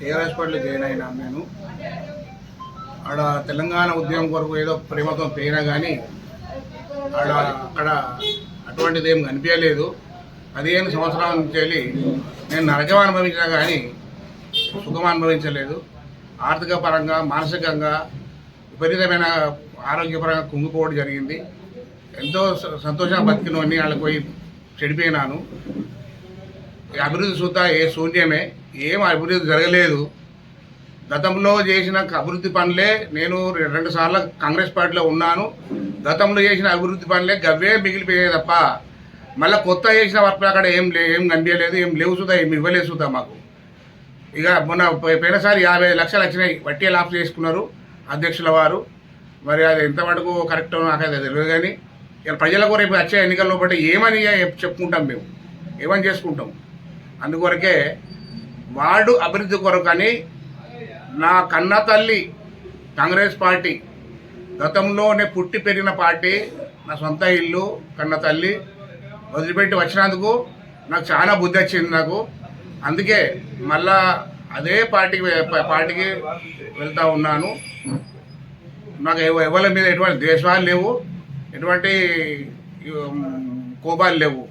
TRS పార్టీలో join అయినా నేను ఆడ తెలంగాణ ఉద్యమం కొరకు ఏదో ప్రేమతో పోయినా కానీ ఆడ అక్కడ అటువంటిది ఏం కనిపించలేదు. పదిహేను సంవత్సరాల నుంచి వెళ్ళి నేను నరకం అనుభవించినా కానీ సుఖం అనుభవించలేదు. ఆర్థిక పరంగా మానసికంగా విపరీతమైన ఆరోగ్యపరంగా కుంగిపోవడం జరిగింది. ఎంతో స- సంతోషంగా బతికినవన్నీ వాళ్ళకి పోయి చెడిపోయినాను. అభివృద్ధి చూద్దా ఏ శూన్యమే. ఏం అభివృద్ధి జరగలేదు. గతంలో చేసిన అభివృద్ధి పనులే నేను రెండు సార్లు కాంగ్రెస్ పార్టీలో ఉన్నాను. గతంలో చేసిన అభివృద్ధి పనులే గవ్వే మిగిలిపోయాయి తప్ప మళ్ళీ కొత్త చేసిన వర్క్లు అక్కడ ఏం లే ఏం కనిపించలేదు ఏం లేవు సుతా ఏం ఇవ్వలేదు సుతా మాకు. ఇక మొన్న పోయినసారి యాభై లక్షలు వచ్చినాయి వడ్డీ లాప్ చేసుకున్నారు అధ్యక్షుల వారు. మరి అది ఎంతవరకు కరెక్ట్ నాకైతే తెలియదు కానీ ఇక ప్రజలకు రేపు వచ్చే ఎన్నికల్లో బట్టి ఏమని చెప్పుకుంటాం మేము ఏమని చేసుకుంటాం? అందుకొరకే వార్డు అభివృద్ధి కొరకని నా కన్న తల్లి కాంగ్రెస్ పార్టీ గతంలోనే పుట్టి పెరిగిన పార్టీ నా సొంత ఇల్లు కన్న తల్లి వదిలిపెట్టి వచ్చినందుకు నాకు చాలా బుద్ధి వచ్చింది నాకు. అందుకే మళ్ళా అదే పార్టీకి పార్టీకి వెళ్తూ ఉన్నాను. నాకు ఎవరి మీద ఎటువంటి ద్వేషాలు లేవు ఎటువంటి కోపాలు లేవు.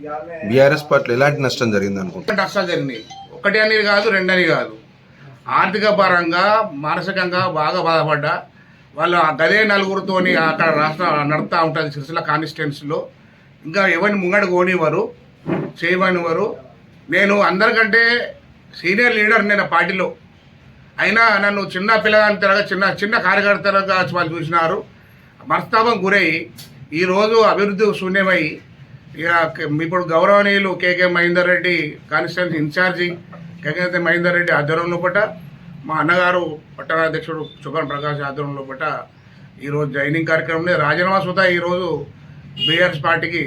బీఆర్ఎస్ పార్టీలో ఎలాంటి నష్టం జరిగింది అనుకుంటా నష్టాలు జరిగినాయి ఒకటి అని కాదు రెండని కాదు. ఆర్థిక పరంగా మానసికంగా బాగా బాధపడ్డా. వాళ్ళు గదే నలుగురితోని అక్కడ రాష్ట్ర నడుతూ ఉంటుంది సిరిసిల్ల కాన్స్టిట్యున్సీలో. ఇంకా ఎవరిని ముంగడు కోనివ్వరు చేయమనివ్వరు. నేను అందరికంటే సీనియర్ లీడర్ నేను పార్టీలో. అయినా నన్ను చిన్న పిల్లగాని తరగా చిన్న చిన్న కార్యకర్తలుగా వాళ్ళు చూసినారు. మనస్తాపం గురై ఈరోజు అభివృద్ధి శూన్యమై ఇక ఇప్పుడు గౌరవనీయులు KK Mahender Reddy constituency in charge KK Mahender Reddy ఆధ్వర్యంలో పట మా అన్నగారు పట్టణాధ్యక్షుడు సుభన్ ప్రకాష్ ఆధ్వర్యంలో పట ఈరోజు జైనింగ్ కార్యక్రమంలో రాజీనామా సుధా ఈరోజు బీఆర్ఎస్ పార్టీకి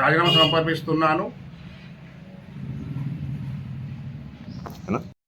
రాజీనామా సమర్పిస్తున్నాను.